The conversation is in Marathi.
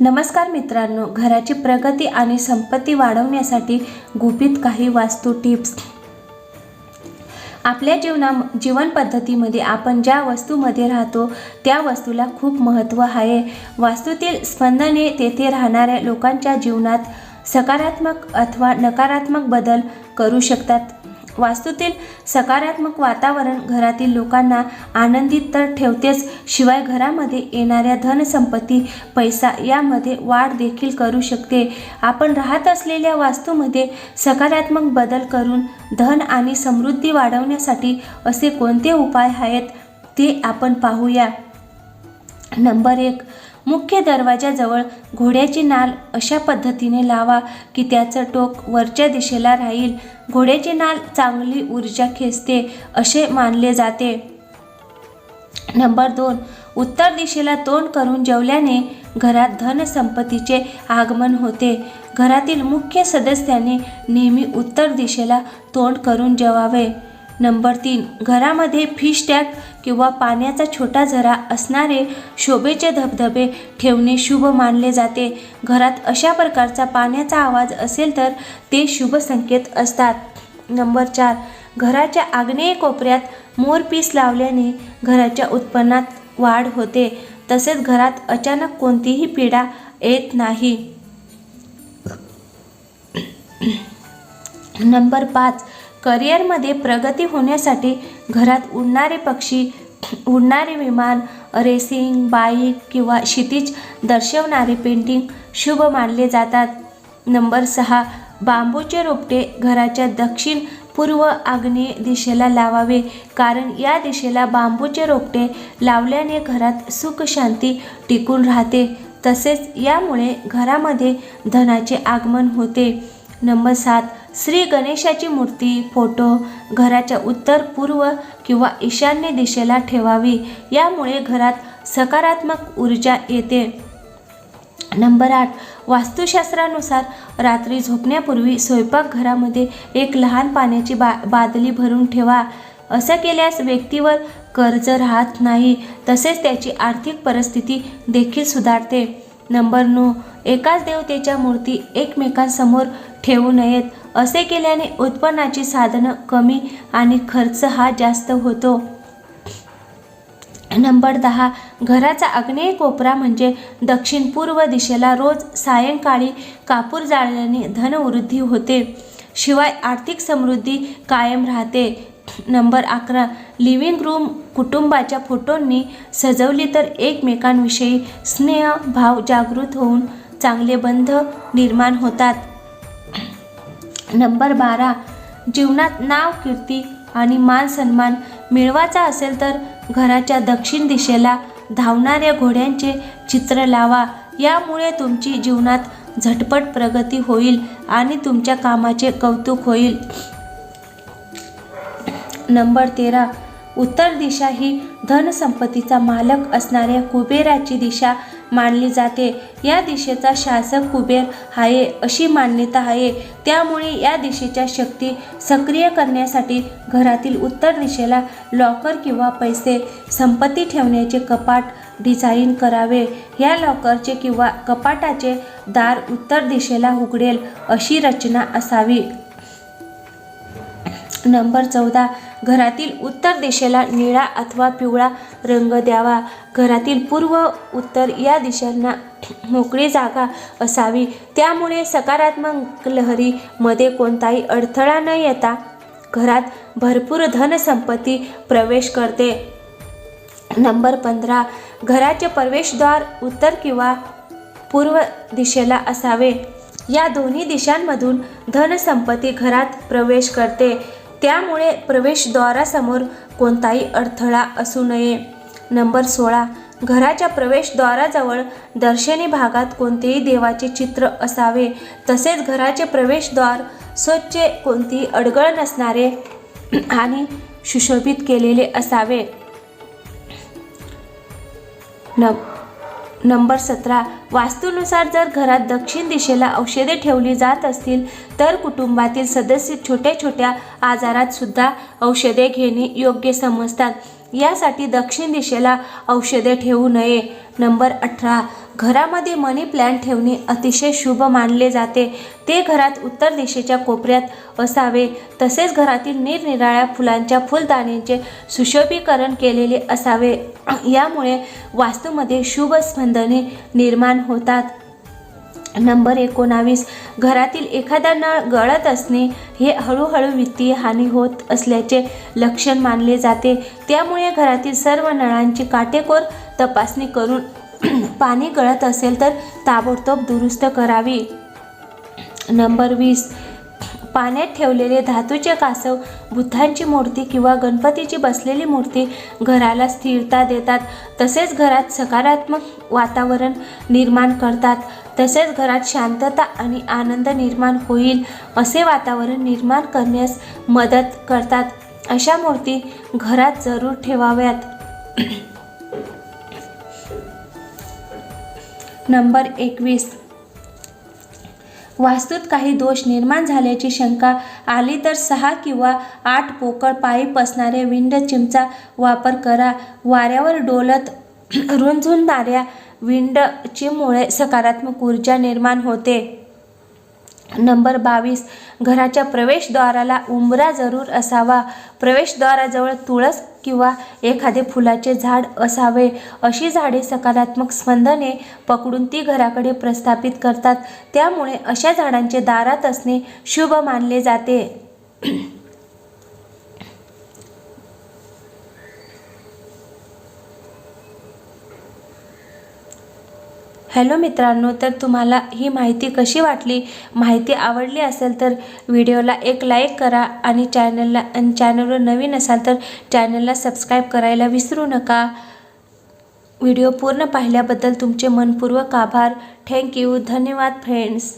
नमस्कार मित्रांनो घराची प्रगती आणि संपत्ती वाढवण्यासाठी गुपित काही वास्तू टिप्स. आपल्या जीवना जीवन पद्धतीमध्ये आपण ज्या वस्तूमध्ये राहतो त्या वस्तूला खूप महत्त्व आहे. वास्तूतील स्पंदने तेथे राहणाऱ्या लोकांच्या जीवनात सकारात्मक अथवा नकारात्मक बदल करू शकतात. वास्तूतील सकारात्मक वातावरण घरातील लोकांना आनंदित तर ठेवतेच शिवाय घरामध्ये येणाऱ्या धनसंपत्ती पैसा यामध्ये वाढ देखील करू शकते. आपण राहत असलेल्या वास्तूमध्ये सकारात्मक बदल करून धन आणि समृद्धी वाढवण्यासाठी असे कोणते उपाय आहेत ते आपण पाहूया. नंबर एक मुख्य दरवाजाजवळ घोड्याची नाल अशा पद्धतीने लावा की त्याचं टोक वरच्या दिशेला राहील. घोड्याची नाल चांगली ऊर्जा खेचते असे मानले जाते. नंबर दोन. उत्तर दिशेला तोंड करून जेवल्याने घरात धनसंपत्तीचे आगमन होते. घरातील मुख्य सदस्यांनी नेहमी उत्तर दिशेला तोंड करून जेवावे. नंबर तीन घरामध्ये फिश टॅग किंवा पाण्याचा छोटा झरा असणारे शोभेचे धबधबे ठेवणे शुभ मानले जाते. घरात अशा प्रकारचा पाण्याचा आवाज असेल तर ते शुभ संकेत असतात. नंबर चार घराच्या आग्नेय कोपऱ्यात मोरपीस लावल्याने घराच्या उत्पन्नात वाढ होते. तसेच घरात अचानक कोणतीही पीडा येत नाही. नंबर पाच करिअरमध्ये प्रगती होण्यासाठी घरात उडणारे पक्षी उडणारे विमान रेसिंग बाईक किंवा क्षितिज दर्शवणारे पेंटिंग शुभ मानले जातात. नंबर सहा बांबूचे रोपटे घराच्या दक्षिण पूर्व आग्नेय दिशेला लावावे कारण या दिशेला बांबूचे रोपटे लावल्याने घरात सुख शांती टिकून राहते. तसेच यामुळे घरामध्ये धनाचे आगमन होते. नंबर सात श्री गणेशाची मूर्ती फोटो घराच्या उत्तर पूर्व किंवा ईशान्य दिशेला ठेवावी. यामुळे घरात सकारात्मक ऊर्जा येते. नंबर आठ वास्तुशास्त्रानुसार रात्री झोपण्यापूर्वी स्वयंपाकघरामध्ये एक लहान पाण्याची बा बादली भरून ठेवा. असं केल्यास व्यक्तीवर कर्ज राहत नाही. तसेच त्याची आर्थिक परिस्थिती देखील सुधारते. नंबर नऊ एकाच देवतेच्या मूर्ती एकमेकांसमोर ठेवू नयेत असे केल्याने उत्पन्नाची साधनं कमी आणि खर्च हा जास्त होतो. नंबर दहा घराचा आग्नेय कोपरा म्हणजे दक्षिण पूर्व दिशेला रोज सायंकाळी कापूर जाळल्याने धनवृद्धी होते. शिवाय आर्थिक समृद्धी कायम राहते. नंबर अकरा लिव्हिंग रूम कुटुंबाच्या फोटोंनी सजवली तर एकमेकांविषयी स्नेह भाव जागृत होऊन चांगले बंध निर्माण होतात. नंबर बारा जीवनात नाव कीर्ती आणि मान सन्मान मिळवायचा असेल तर घराच्या दक्षिण दिशेला धावणाऱ्या घोड्यांचे चित्र लावा. यामुळे तुमची जीवनात झटपट प्रगती होईल आणि तुमच्या कामाचे कौतुक होईल. नंबर तेरा. उत्तर दिशा ही धनसंपत्तीचा मालक असणाऱ्या कुबेराची दिशा मानली जाते. या दिशेचा शासक कुबेर आहे अशी मान्यता आहे. त्यामुळे या दिशेच्या शक्ती सक्रिय करण्यासाठी घरातील उत्तर दिशेला लॉकर किंवा पैसे संपत्ती ठेवण्याचे कपाट डिझाईन करावे. या लॉकरचे किंवा कपाटाचे दार उत्तर दिशेला उघडेल अशी रचना असावी. नंबर चौदा घरातील उत्तर दिशेला निळा अथवा पिवळा रंग द्यावा. घरातील पूर्व उत्तर या दिशांना मोकळी जागा असावी. त्यामुळे सकारात्मक लहरीमध्ये कोणताही अडथळा न येता घरात भरपूर धनसंपत्ती प्रवेश करते. नंबर पंधरा घराचे प्रवेशद्वार उत्तर किंवा पूर्व दिशेला असावे. या दोन्ही दिशांमधून धनसंपत्ती घरात प्रवेश करते. त्यामुळे प्रवेशद्वारासमोर कोणताही अडथळा असू नये. नंबर सोळा. घराच्या प्रवेशद्वाराजवळ दर्शनी भागात कोणतेही देवाचे चित्र असावे. तसेच घराचे प्रवेशद्वार स्वच्छ कोणतीही अडगळ नसणारे आणि सुशोभित केलेले असावे. न नंबर सतरा वास्तूनुसार जर घरात दक्षिण दिशेला औषधे ठेवली जात असतील तर कुटुंबातील सदस्य छोट्या छोट्या आजारात सुद्धा औषधे घेणे योग्य समजतात. यासाठी दक्षिण दिशेला औषधे ठेवू नये. नंबर अठरा. घरामध्ये मनी प्लॅन्ट ठेवणे अतिशय शुभ मानले जाते. ते घरात उत्तर दिशेच्या कोपऱ्यात असावे. तसेच घरातील निरनिराळ्या फुलांच्या फुलदाणींचे सुशोभीकरण केलेले असावे. यामुळे वास्तूमध्ये शुभ स्पंदने निर्माण होतात. नंबर एकोणावीस. घरातील एखादा नळ गळत असणे हे हळूहळू वित्तीय हानी होत असल्याचे लक्षण मानले जाते. त्यामुळे घरातील सर्व नळांची काटेकोर तपासणी करून पाणी गळत असेल तर ताबडतोब दुरुस्त करावी. नंबर वीस. पाण्यात ठेवलेले धातूचे कासव बुद्धांची मूर्ती किंवा गणपतीची बसलेली मूर्ती घराला स्थिरता देतात. तसेच घरात सकारात्मक वातावरण निर्माण करतात. तसेच घरात शांतता आणि आनंद निर्माण होईल असे वातावरण निर्माण करण्यास मदत करतात. अशा मूर्ती घरात जरूर ठेवाव्यात. नंबर एकवीस. वास्तूत काही दोष निर्माण झाल्याची शंका आली तर सहा किंवा आठ पोकळ पाईप असणाऱ्या विंड चिमचा वापर करा. वाऱ्यावर डोलत रुंझुनणाऱ्या विंड चिममुळे सकारात्मक ऊर्जा निर्माण होते. नंबर बावीस घराच्या प्रवेशद्वाराला उंबरा जरूर असावा. प्रवेशद्वाराजवळ तुळस किंवा एखादे फुलाचे झाड असावे. अशी झाडे सकारात्मक स्पंदने पकडून ती घराकडे प्रस्थापित करतात. त्यामुळे अशा झाडांचे दारात असणे शुभ मानले जाते. हॅलो मित्रांनो तर तुम्हाला ही माहिती कशी वाटली? माहिती आवडली असेल तर व्हिडिओला एक लाईक करा आणि चॅनलला चॅनलवर नवीन असाल तर चॅनलला सबस्क्राईब करायला विसरू नका. व्हिडिओ पूर्ण पाहिल्याबद्दल तुमचे मनपूर्वक आभार. थँक्यू धन्यवाद फ्रेंड्स